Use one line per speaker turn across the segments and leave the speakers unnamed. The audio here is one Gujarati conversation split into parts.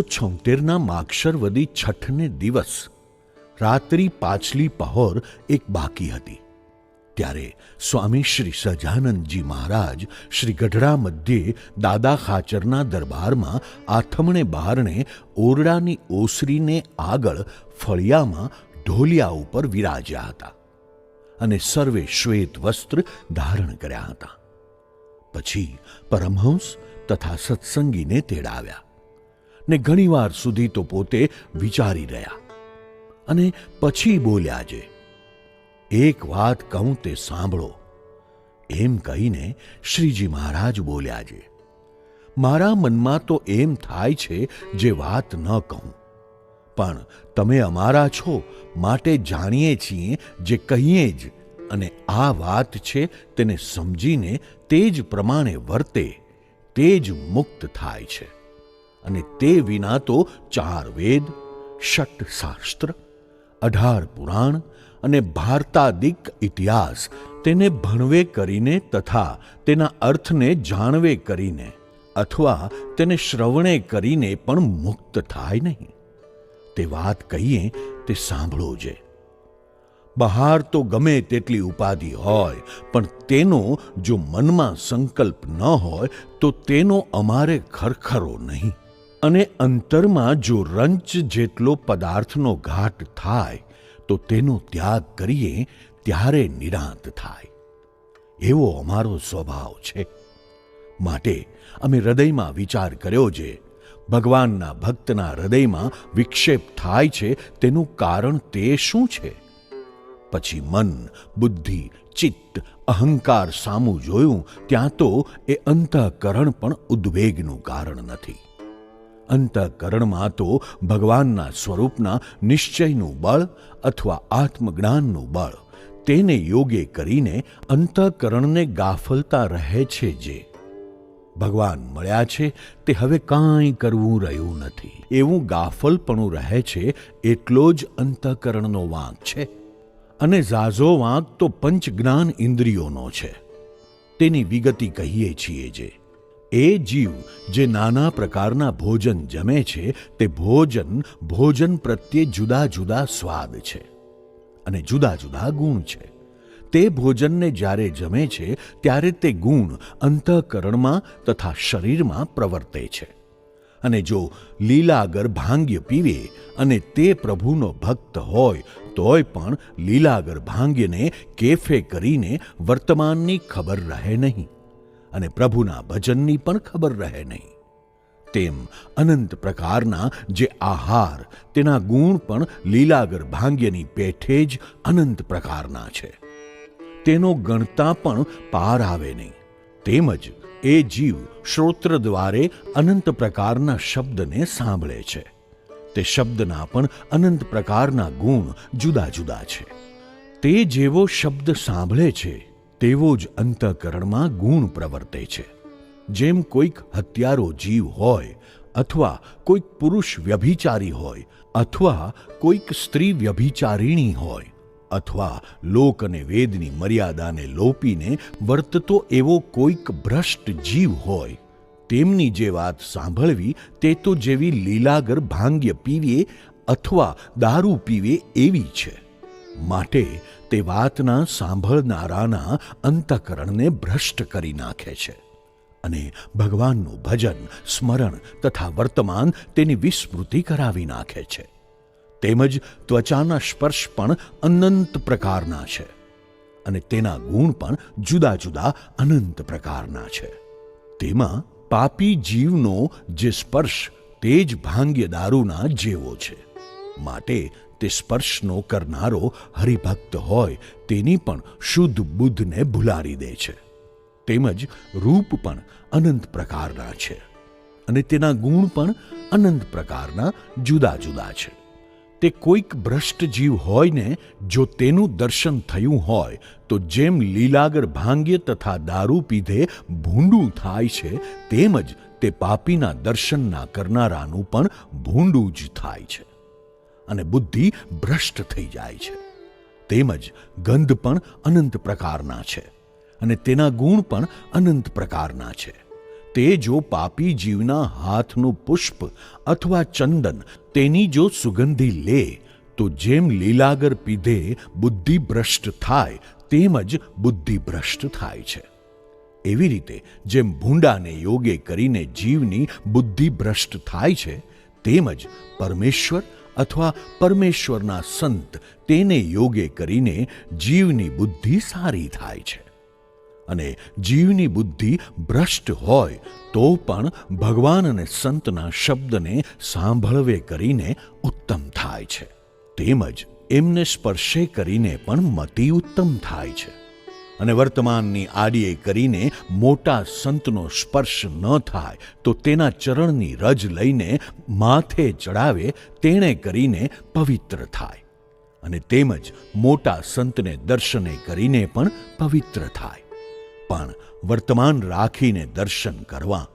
બસો છોતેરના માક્ષરવદી છઠને દિવસ, રાત્રિ પાછલી પહોર એક બાકી હતી. ત્યારે સ્વામી શ્રી સજાનંદજી મહારાજ શ્રી ગઢડા મધ્યે દાદા ખાચરના દરબારમાં આથમણે બહારણે ઓરડાની ઓસરીને આગળ ફળિયામાં ઢોલિયા ઉપર વિરાજ્યા હતા અને સર્વે શ્વેત વસ્ત્ર ધારણ કર્યા હતા. પછી પરમહંસ તથા સત્સંગીને તેડાવ્યા. ને ઘણીવાર સુધી તો પોતે વિચારી રહ્યા. અને પછી બોલ્યા જે, એક વાત કહું તે સાંભળો. એમ કહીને શ્રીજી મહારાજ બોલ્યા છે મારા મનમાં તો એમ થાય છે જે વાત ન કહું. પણ તમે અમારા છો માટે જાણીએ છીએ જે કહીએ જ અને આ વાત છે તેને સમજીને તે જ પ્રમાણે વર્તે, તે જ મુક્ત થાય છે. અને તે વિના તો ચાર વેદ ષટ શાસ્ત્ર અઢાર પુરાણ અને ભારતાદિક ઇતિહાસ તેને ભણવે કરીને તથા તેના અર્થને જાણવે કરીને અથવા તેને શ્રવણે કરીને પણ મુક્ત થાય નહીં. તે વાત કહીએ તે સાંભળો જે. બહાર તો ગમે તેટલી ઉપાધિ હોય, પણ તેનો જો મનમાં સંકલ્પ ન હોય તો તેનો અમારે ખરખરો નહીં. અને અંતરમાં જો રંચ જેટલો પદાર્થનો ઘાટ થાય, તો તેનો ત્યાગ કરીએ ત્યારે નિરાંત થાય. એવો અમારો સ્વભાવ છે. માટે અમે હૃદયમાં વિચાર કર્યો છે ભગવાનના ભક્તના હૃદયમાં વિક્ષેપ થાય છે તેનું કારણ તે શું છે? પછી મન, બુદ્ધિ, ચિત્ત, અહંકાર સામું જોયું, ત્યાં તો એ અંતઃકરણ પણ ઉદ્વેગનું કારણ નથી. અંતઃકરણમાં તો ભગવાનના સ્વરૂપના નિશ્ચયનું બળ અથવા આત્મજ્ઞાનનું બળ તેને યોગે કરીને અંતઃકરણને ગાફલતા રહે છે જે. ભગવાન મળ્યા છે તે હવે કાંઈ કરવું રહ્યું નથી. એવું ગાફલપણું રહે છે એટલો જ અંતઃકરણનો વાંક છે. અને ઝાઝો વાંક તો પંચજ્ઞાન ઇન્દ્રિયોનો છે. તેની વિગતિ કહીએ છીએ જે. એ જીવ જે નાના પ્રકારના ભોજન જમે છે, તે ભોજન ભોજન પ્રત્યે જુદા જુદા સ્વાદ છે અને જુદા જુદા ગુણ છે. તે ભોજનને જ્યારે જમે છે, ત્યારે તે ગુણ અંતઃકરણમાં તથા શરીરમાં પ્રવર્તે છે. અને જો લીલાગર ભાંગ્ય પીવે અને તે પ્રભુનો ભક્ત હોય, તોય પણ લીલાગર ભાંગ્યને કેફે કરીને વર્તમાનની ખબર રહે નહીં. અને પ્રભુના ભજનની પણ ખબર રહે નહીં. તેમ અનંત પ્રકારના જે આહાર, તેના ગુણ પણ લીલાગર ભાંગ્યની પેઠે જ અનંત પ્રકારના છે. તેનો ગણતા પણ પાર આવે નહીં. તેમજ એ જીવ શ્રોત્ર દ્વારે અનંત પ્રકારના શબ્દને સાંભળે છે. તે શબ્દના પણ અનંત પ્રકારના ગુણ જુદા જુદા છે. તે જેવો શબ્દ સાંભળે છે તેવો જ અંતઃકરણમાં ગુણ પ્રવર્તે છે. જેમ કોઈક હત્યારો જીવ હોય અથવા કોઈક પુરુષ વ્યભિચારી હોય અથવા કોઈક સ્ત્રી વ્યભિચારિણી હોય અથવા લોક અને વેદની મર્યાદાને લોપીને વર્તતો એવો કોઈક ભ્રષ્ટ જીવ હોય, તેમની જે વાત સાંભળવી તે તો જેવી લીલાગર ભાંગ્ય પીવીએ અથવા દારૂ પીવે એવી છે. માટે તે વાતના સાંભળનારાના અંતકરણને ભ્રષ્ટ કરી નાખે છે. અને ભગવાનનું ભજન, સ્મરણ તથા વર્તમાન તેની વિસ્મૃતિ કરાવી નાખે છે. તેમજ ત્વચાના સ્પર્શ પણ અનંત પ્રકારના છે. અને તેના ગુણ પણ જુદા જુદા અનંત પ્રકારના છે. તેમાં પાપી જીવનો જે સ્પર્શ, તે જ ભાંગ્ય દારૂના જેવો છે. માટે તે સ્પર્શનો કરનારો હરિભક્ત હોય તેની પણ શુદ્ધ બુદ્ધને ભુલારી દે છે. તેમજ રૂપ પણ અનંત પ્રકારના છે અને તેના ગુણ પણ અનંત પ્રકારના જુદા જુદા છે. તે કોઈક ભ્રષ્ટ જીવ હોય ને જો તેનું દર્શન થયું હોય તો જેમ લીલાગર ભાંગ્ય તથા દારૂ પીધે ભૂંડું થાય છે તેમજ તે પાપીના દર્શન ના કરનારાનું પણ ભૂંડું જ થાય છે. અને બુદ્ધિ ભ્રષ્ટ થઈ જાય છે. તેમજ ગંધ પણ અનંત પ્રકારના છે અને તેના ગુણ પણ અનંત પ્રકારના છે. તે જો પાપી જીવના હાથનું પુષ્પ અથવા ચંદન તેની જો સુગંધી લે, તો જેમ લીલાગર પીધે બુદ્ધિ ભ્રષ્ટ થાય તેમ જ બુદ્ધિ ભ્રષ્ટ થાય છે. એવી રીતે જેમ ભૂંડાને યોગે કરીને જીવની બુદ્ધિ ભ્રષ્ટ થાય છે, તેમજ પરમેશ્વર અથવા પરમેશ્વરના સંત તેને યોગે કરીને જીવની બુદ્ધિ સારી થાય છે. અને જીવની બુદ્ધિ ભ્રષ્ટ હોય તો પણ ભગવાન અને સંતના શબ્દને સાંભળવે કરીને ઉત્તમ થાય છે. તેમજ એમને સ્પર્શે કરીને પણ મતિ ઉત્તમ થાય છે. અને વર્તમાનની આડીએ કરીને મોટા સંતનો સ્પર્શ ન થાય, તો તેના ચરણની રજ લઈને માથે ચડાવે, તેણે કરીને પવિત્ર થાય. અને તેમજ મોટા સંતને દર્શને કરીને પણ પવિત્ર થાય. પણ વર્તમાન રાખીને દર્શન કરવા,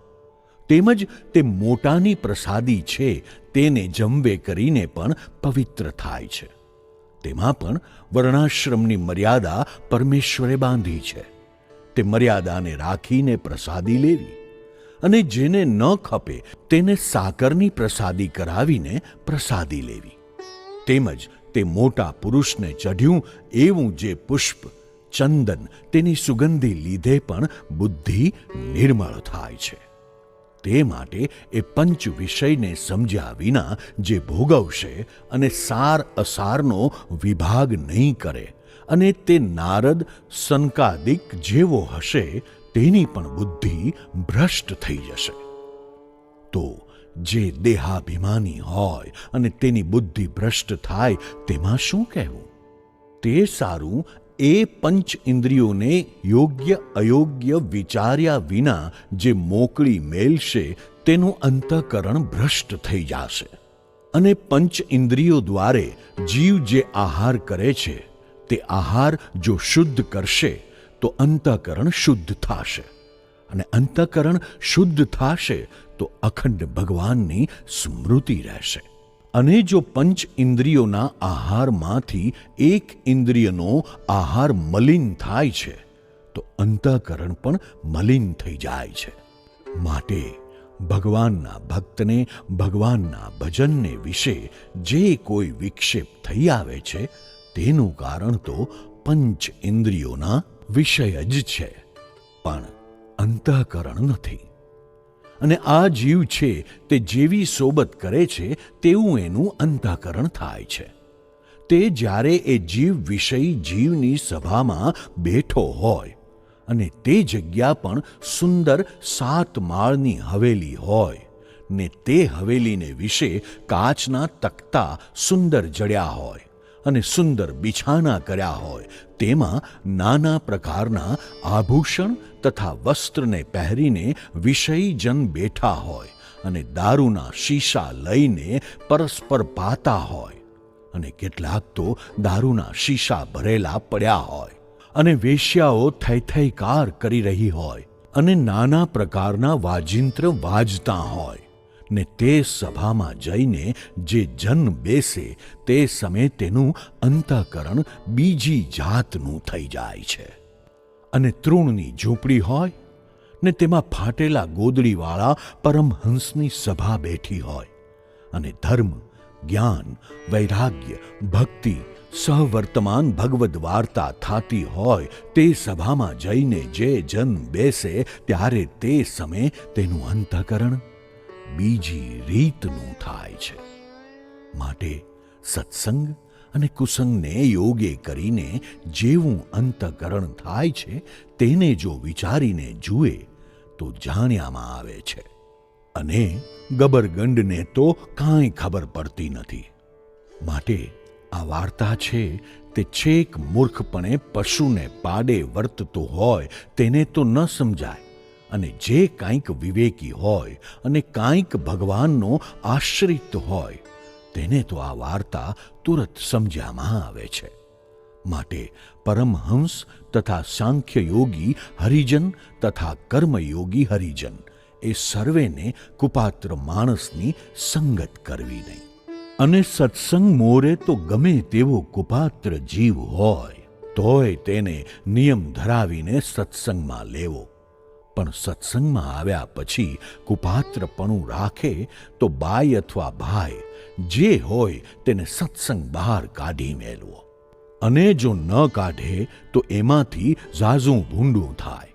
તેમજ તે મોટાની પ્રસાદી છે, તેને જમવે કરીને પણ પવિત્ર થાય છે. તેમાં પણ વર્ણાશ્રમની મર્યાદા પરમેશ્વરે બાંધી છે. તે મર્યાદાને રાખીને પ્રસાદી લેવી અને જેને ન ખપે તેને સાકરની પ્રસાદી કરાવીને પ્રસાદી લેવી. તેમજ તે મોટા પુરુષને ચઢ્યું એવું જે પુષ્પ, ચંદન તેની સુગંધી લીધે પણ બુદ્ધિ નિર્મળ થાય છે. તે માટે એ પંચ વિષયને સમજ્યા વિના જે ભોગવશે અને સાર અસારનો વિભાગ નહીં કરે અને તે નારદ સંકાદિક જેવો હશે, તેની પણ બુદ્ધિ ભ્રષ્ટ થઈ જશે. તો જે દેહાભિમાની હોય અને તેની બુદ્ધિ ભ્રષ્ટ થાય, તેમાં શું કહેવું? તે સારું એ પંચ ઇન્દ્રિયોને યોગ્ય અયોગ્ય વિચાર્યા વિના જે મોકળી મેલશે, તેનું અંતઃકરણ ભ્રષ્ટ થઈ જશે. અને પંચ ઇન્દ્રિયો દ્વારે જીવ જે આહાર કરે છે, તે આહાર જો શુદ્ધ કરશે, તો અંતઃકરણ શુદ્ધ થશે. અને અંતઃકરણ શુદ્ધ થશે, તો અખંડ ભગવાનની સ્મૃતિ રહેશે. અને જો પંચ ઇન્દ્રિયોના આહારમાંથી એક ઇન્દ્રિયનો આહાર મલિન થાય છે, તો અંતઃકરણ પણ મલિન થઈ જાય છે. માટે ભગવાનના ભક્તને, ભગવાનના ભજનને વિશે જે કોઈ વિક્ષેપ થઈ આવે છે, તેનું કારણ તો પંચ ઇન્દ્રિયોના વિષય જ છે. પણ અંતઃકરણ નથી. અને આ જીવ છે, તે જેવી સોબત કરે છે, તેવું એનું અંતઃકરણ થાય છે. તે જ્યારે એ જીવ વિષય જીવની સભામાં બેઠો હોય અને તે જગ્યા પણ સુંદર સાત માળની હવેલી હોય ને તે હવેલીને વિશે કાચના તકતા સુંદર જડ્યા હોય. અને સુંદર બિછાના કર્યા હોય, તેમાં નાના પ્રકારના આભૂષણ તથા વસ્ત્રને પહેરીને વિષયજન બેઠા હોય અને દારૂના શીશા લઈને પરસ્પર પાતા હોય. અને કેટલાક તો દારૂના શીશા ભરેલા પડ્યા હોય અને વેશ્યાઓ થઈ થઈકાર કરી રહી હોય અને નાના પ્રકારના વાજિંત્ર વાજતા હોય. ને તે સભામાં જઈને જે જન બેસે તે સમયે તેનું અંતઃકરણ બીજી જાતનું થઈ જાય છે. અને તૃણની ઝૂંપડી હોય ને તેમાં ફાટેલા ગોદડીવાળા પરમહંસની સભા બેઠી હોય અને ધર્મ, જ્ઞાન, વૈરાગ્ય, ભક્તિ, સહવર્તમાન ભગવદ વાર્તા થાતી હોય તે સભામાં જઈને જે જન બેસે ત્યારે તે સમયે તેનું અંતઃકરણ બીજી રીતનું થાય છે. માટે સત્સંગ અને કુસંગને યોગે કરીને જેવું અંતકરણ થાય છે, તેને જો વિચારીને જુએ, તો જાણ્યામાં આવે છે. અને ગબરગંડને તો કાંઈ ખબર પડતી નથી. માટે આ વાર્તા છે, તે છેક મૂર્ખપણે પશુને પાડે વર્તતો હોય, તેને તો ન સમજાય. અને જે કાંઈક વિવેકી હોય અને કાંઈક ભગવાનનો આશ્રિત હોય, તેને તો આ વાર્તા તુરત સમજ્યામાં આવે છે. માટે પરમહંસ તથા સાંખ્ય યોગી હરિજન તથા કર્મયોગી હરિજન એ સર્વેને કુપાત્ર માણસની સંગત કરવી નહીં. અને સત્સંગ મોરે તો ગમે તેવો કુપાત્ર જીવ હોય, તોય તેને નિયમ ધરાવીને સત્સંગમાં લેવો. પણ સત્સંગમાં આવ્યા પછી કુપાત્રપણું રાખે તો બાઈ અથવા ભાઈ જે હોય તેને સત્સંગ બહાર કાઢી મેળવો અને જો ન કાઢે તો એમાંથી ઝાઝું ભૂંડું થાય.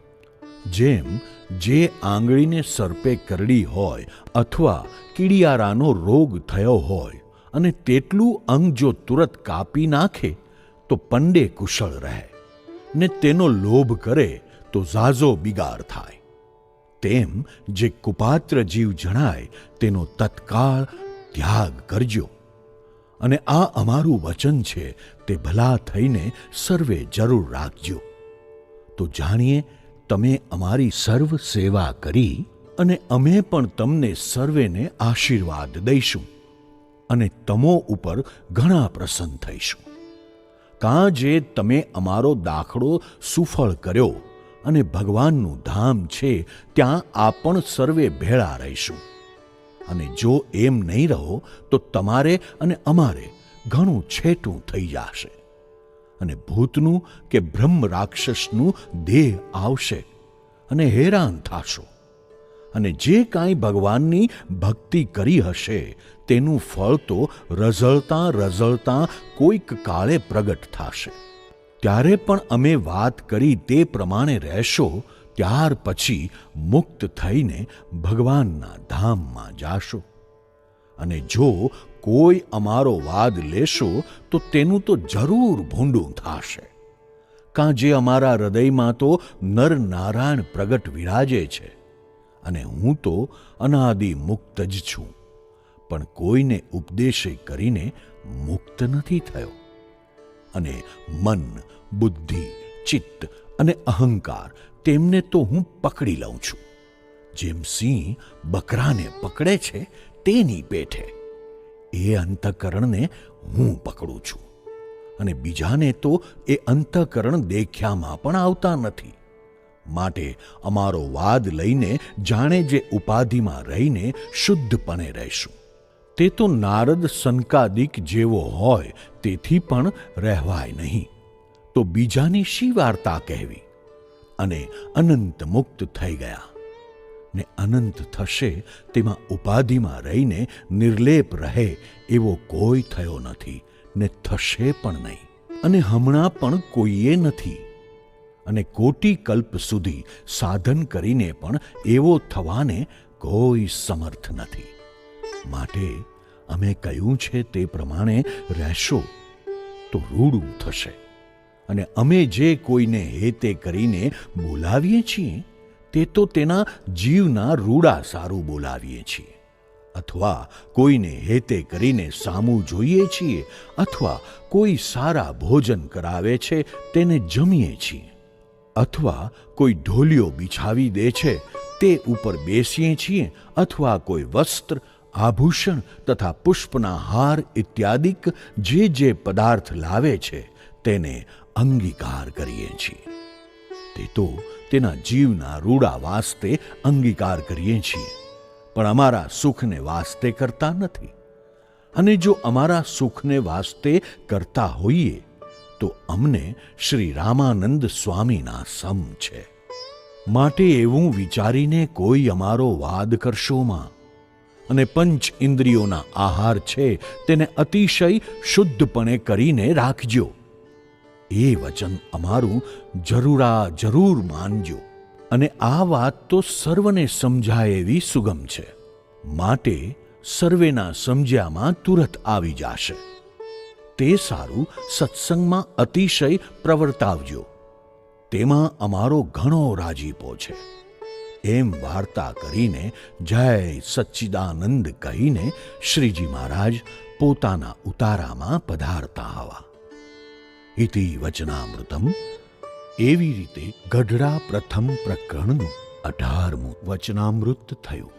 જેમ જે આંગળીને સર્પે કરડી હોય અથવા કીડિયારાનો રોગ થયો હોય અને તેટલું અંગ જો તુરત કાપી નાખે તો પંડે કુશળ રહે ને તેનો લોભ કરે તો ઝાઝો બિગાડ થાય. તેમ જે કુપાત્ર જીવ જણાય, તેનો તત્કાળ ત્યાગ કરજો. અને આ અમારું વચન છે, તે ભલા થઈને સર્વે જરૂર રાખજો. તો જાણીએ, તમે અમારી સર્વ સેવા કરી અને અમે પણ તમને સર્વેને આશીર્વાદ દઈશું અને તમો ઉપર ઘણા પ્રસન્ન થઈશું. કાં જે તમે અમારો દાખલો સુફળ કર્યો અને ભગવાનનું ધામ છે, ત્યાં આપણ સર્વે ભેળા રહીશું. અને જો એમ નહીં રહો, તો તમારે અને અમારે ઘણું છેટું થઈ જશે. અને ભૂતનું કે બ્રહ્મ રાક્ષસનું દેહ આવશે અને હેરાન થશો. અને જે કાંઈ ભગવાનની ભક્તિ કરી હશે, તેનું ફળ તો રઝળતા રઝળતા કોઈક કાળે પ્રગટ થશે. ત્યારે પણ અમે વાત કરી તે પ્રમાણે રહેશો, ત્યાર પછી મુક્ત થઈને ભગવાનના ધામમાં જાશો. અને જો કોઈ અમારો વાદ લેશો, તો તેનું તો જરૂર ભૂંડું થાશે. કાં જે અમારા હૃદયમાં તો નરનારાયણ પ્રગટ વિરાજે છે, અને હું તો અનાદિ મુક્ત જ છું. પણ કોઈને ઉપદેશે કરીને મુક્ત નથી થયો. અને મન, બુદ્ધિ, ચિત્ત અને અહંકાર તેમને તો હું પકડી લઉં છું. જેમ સિંહ બકરાને પકડે છે, તેની પેઠે. એ અંતઃકરણને હું પકડું છું. અને બીજાને તો એ અંતઃકરણ દેખ્યામાં પણ આવતા નથી. માટે અમારો વાદ લઈને જાણે જે ઉપાધિમાં રહીને શુદ્ધપણે રહેશું. તે તો નારદ સંકાદિક જેવો હોય, તેથી પણ રહેવાય નહીં. તો બીજાની શી વાર્તા કહેવી? અને અનંત મુક્ત થઈ ગયા. ને અનંત થશે તેમાં ઉપાધિમાં રહીને નિર્લેપ રહે એવો કોઈ થયો નથી, ને થશે પણ નહીં. અને હમણાં પણ કોઈએ નથી. અને કોટી કલ્પ સુધી સાધન કરીને પણ એવો થવાને કોઈ સમર્થ નથી. માટે અમે કહ્યું છે તે પ્રમાણે રહેશો તો રૂડું થશે. અને અમે જે કોઈને હેતે કરીને બોલાવીએ છીએ, તે તો તેના જીવના રૂડા સારું બોલાવીએ છીએ. અથવા કોઈને હેતે કરીને સામું જોઈએ છીએ, અથવા કોઈ સારા ભોજન કરાવે છે, તેને જમીએ છીએ. અથવા કોઈ ઢોલિયો બિછાવી દે છે, તે ઉપર બેસીએ છીએ, અથવા કોઈ વસ્ત્ર આભૂષણ તથા પુષ્પના હાર ઇત્યાદિક જે જે પદાર્થ લાવે છે, તેને અંગીકાર કરીએ છીએ. તે તો તેના જીવના રૂડા વાસ્તે અંગીકાર કરીએ છીએ. પણ અમારા સુખને વાસ્તે કરતા નથી. અને જો અમારા સુખને વાસ્તે કરતા હોઈએ, તો અમને શ્રી રામાનંદ સ્વામીના સમ છે. માટે એવું વિચારીને કોઈ અમારો વાદ કરશોમાં અને પંચ ઇન્દ્રિયોના આહાર છે, તેને અતિશય શુદ્ધપણે કરીને રાખજો. એ વચન અમારું જરૂરા જરૂર માનજો. અને આ વાત તો સર્વને સમજાય એવી સુગમ છે. માટે સર્વેના સમજ્યામાં તુરત આવી જાશે. તે સારું સત્સંગમાં અતિશય પ્રવર્તાવજો. તેમાં અમારો ઘણો રાજીપો છે. એમ વાર્તા કરીને જય સચ્ચિદાનંદ કહીને શ્રીજી મહારાજ પોતાના ઉતારામાં પધારતા હવા ઇતિ વચનામૃતમ. એવી રીતે ગઢડા પ્રથમ પ્રકરણનું અઢારમું વચનામૃત થયું.